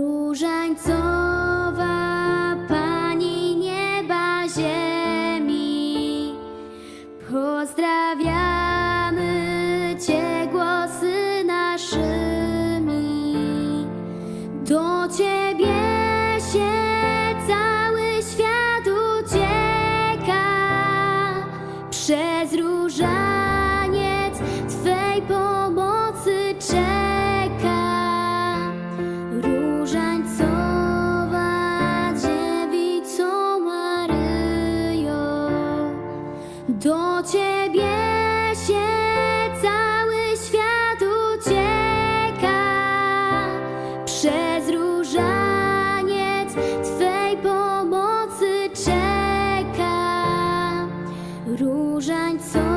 Różańcowa Pani nieba ziemi, pozdrawiamy Cię głosy naszymi. Do Ciebie się cały świat ucieka, przez ciebie się cały świat ucieka przez różaniec Twej pomocy czeka różańcowy.